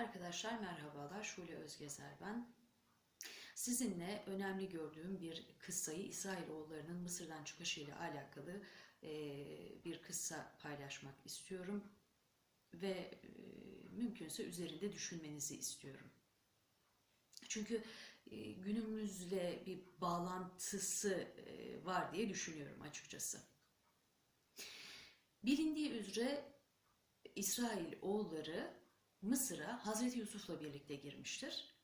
Arkadaşlar merhabalar, Şule Özgezer ben. Sizinle önemli gördüğüm bir kıssayı İsrailoğullarının Mısır'dan çıkışıyla alakalı bir kıssa paylaşmak istiyorum. Ve mümkünse üzerinde düşünmenizi istiyorum. Çünkü günümüzle bir bağlantısı var diye düşünüyorum açıkçası. Bilindiği üzere İsrail oğulları Mısır'a Hazreti Yusuf'la birlikte girmiştir.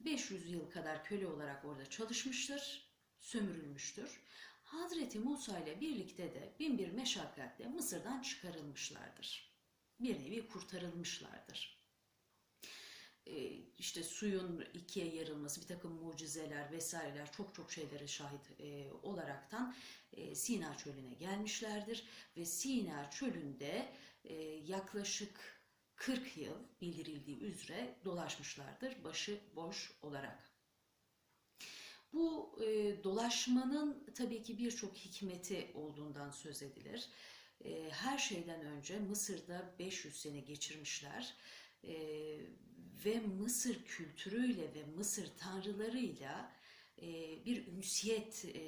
500 yıl kadar köle olarak orada çalışmıştır, sömürülmüştür. Hazreti Musa ile birlikte de bin bir meşakkatle Mısır'dan çıkarılmışlardır. Bir nevi kurtarılmışlardır. Ee, işte suyun ikiye yarılması, bir takım mucizeler vesaireler çok çok şeylere şahit e, olaraktan e, Sina çölüne gelmişlerdir. Ve Sina çölünde e, yaklaşık 40 yıl bildirildiği üzere dolaşmışlardır başı boş olarak. Bu e, dolaşmanın tabii ki birçok hikmeti olduğundan söz edilir. E, her şeyden önce Mısır'da 500 sene geçirmişler e, ve Mısır kültürüyle ve Mısır tanrılarıyla e, bir ünsiyet e,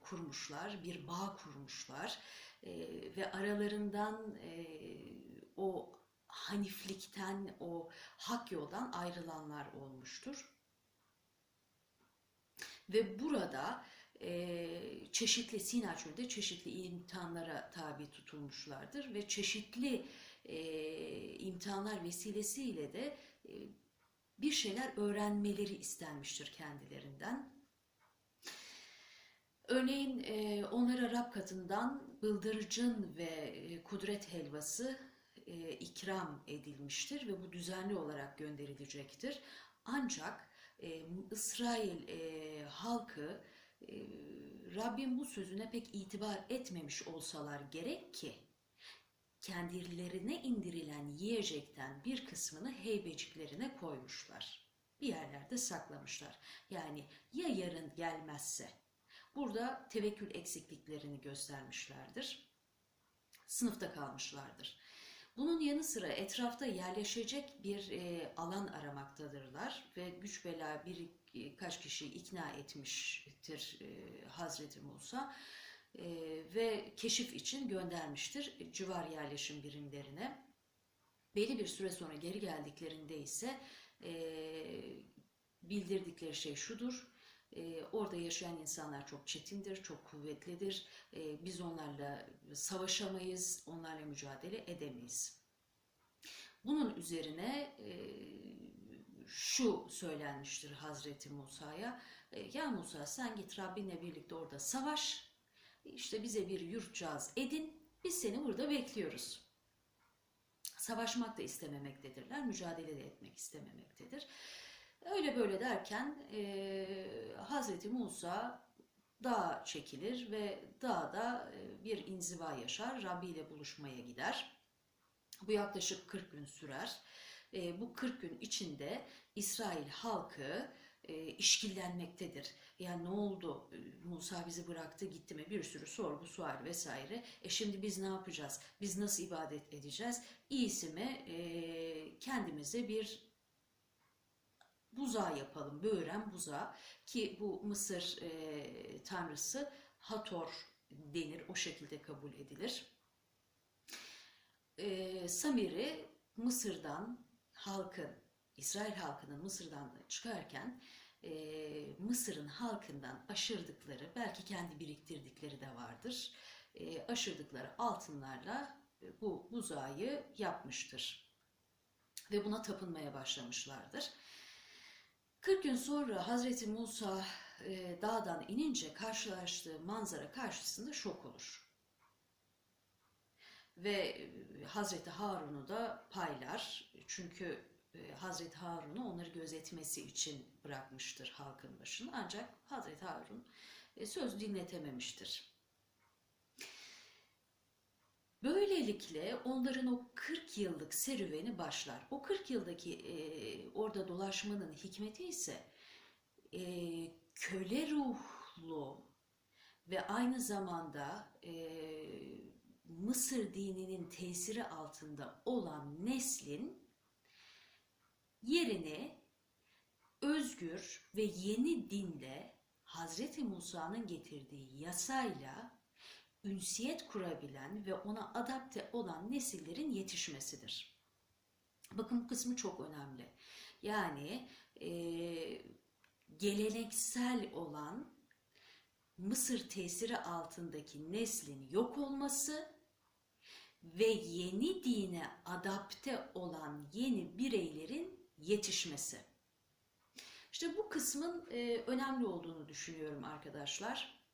kurmuşlar, bir bağ kurmuşlar e, ve aralarından e, o haniflikten, o hak yoldan ayrılanlar olmuştur. Ve burada e, çeşitli Sina çölünde çeşitli imtihanlara tabi tutulmuşlardır ve çeşitli e, imtihanlar vesilesiyle de e, bir şeyler öğrenmeleri istenmiştir kendilerinden. Örneğin e, onlara Rab katından bıldırcın ve e, kudret helvası e, ikram edilmiştir ve bu düzenli olarak gönderilecektir. Ancak e, İsrail e, halkı e, Rabbin bu sözüne pek itibar etmemiş olsalar gerek ki kendilerine indirilen yiyecekten bir kısmını heybeciklerine koymuşlar. Bir yerlerde saklamışlar. Yani ya yarın gelmezse burada tevekkül eksikliklerini göstermişlerdir. Sınıfta kalmışlardır. Bunun yanı sıra etrafta yerleşecek bir e, alan aramaktadırlar ve güç bela birkaç kişi ikna etmiştir e, Hazreti Musa e, ve keşif için göndermiştir civar yerleşim birimlerine. Belli bir süre sonra geri geldiklerinde ise e, bildirdikleri şey şudur. E, orada yaşayan insanlar çok çetindir, çok kuvvetlidir. E, biz onlarla savaşamayız, onlarla mücadele edemeyiz. Bunun üzerine e, şu söylenmiştir Hazreti Musa'ya. E, ya Musa sen git Rabbinle birlikte orada savaş. İşte bize bir yurtcağız edin. Biz seni burada bekliyoruz. Savaşmak da istememektedirler, mücadele de etmek istememektedir. Öyle böyle derken e, Hazreti Musa dağa çekilir ve dağda e, bir inziva yaşar. Rabbi ile buluşmaya gider. Bu yaklaşık 40 gün sürer. E, bu 40 gün içinde İsrail halkı e, işkillenmektedir. Yani ne oldu? E, Musa bizi bıraktı gitti mi? Bir sürü sorgu, sual vesaire. E şimdi biz ne yapacağız? Biz nasıl ibadet edeceğiz? İyisi mi e, kendimize bir buzağı yapalım, böğren buzağı ki bu Mısır e, tanrısı Hator denir, o şekilde kabul edilir. E, Samir'i Mısır'dan halkın, İsrail halkının Mısır'dan çıkarken e, Mısır'ın halkından aşırdıkları, belki kendi biriktirdikleri de vardır, e, aşırdıkları altınlarla e, bu buzağı yapmıştır. Ve buna tapınmaya başlamışlardır. 40 gün sonra Hazreti Musa e, dağdan inince karşılaştığı manzara karşısında şok olur. Ve e, Hazreti Harun'u da paylar. Çünkü e, Hazreti Harun'u onları gözetmesi için bırakmıştır halkın başına. Ancak Hazreti Harun e, söz dinletememiştir. Böylelikle onların o 40 yıllık serüveni başlar. O 40 yıldaki e, orada dolaşmanın hikmeti ise e, köle ruhlu ve aynı zamanda e, Mısır dininin tesiri altında olan neslin yerini özgür ve yeni dinle Hazreti Musa'nın getirdiği yasayla ünsiyet kurabilen ve ona adapte olan nesillerin yetişmesidir. Bakın bu kısmı çok önemli. Yani e, geleneksel olan Mısır tesiri altındaki neslin yok olması ve yeni dine adapte olan yeni bireylerin yetişmesi. İşte bu kısmın e, önemli olduğunu düşünüyorum arkadaşlar.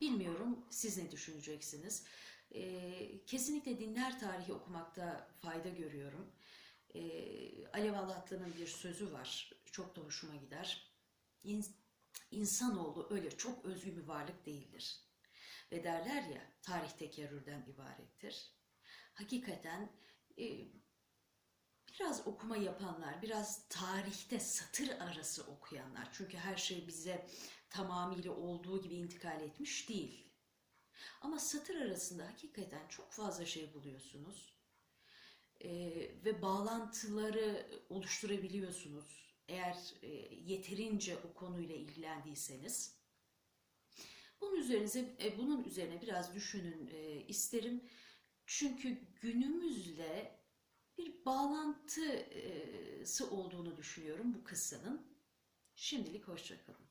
Bilmiyorum siz ne düşüneceksiniz. E, kesinlikle dinler tarihi okumakta fayda görüyorum. E, Alev Alatlı'nın bir sözü var. Çok da hoşuma gider. İn, insanoğlu öyle çok özgü bir varlık değildir. Ve derler ya tarih tekerrürden ibarettir. Hakikaten e, biraz okuma yapanlar, biraz tarihte satır arası okuyanlar. Çünkü her şey bize tamamıyla olduğu gibi intikal etmiş değil. Ama satır arasında hakikaten çok fazla şey buluyorsunuz. E, ve bağlantıları oluşturabiliyorsunuz. Eğer e, yeterince o konuyla ilgilendiyseniz. Bunun üzerine, e, bunun üzerine biraz düşünün e, isterim. Çünkü günümüzle bir bağlantısı olduğunu düşünüyorum bu kıssanın. Şimdilik hoşçakalın.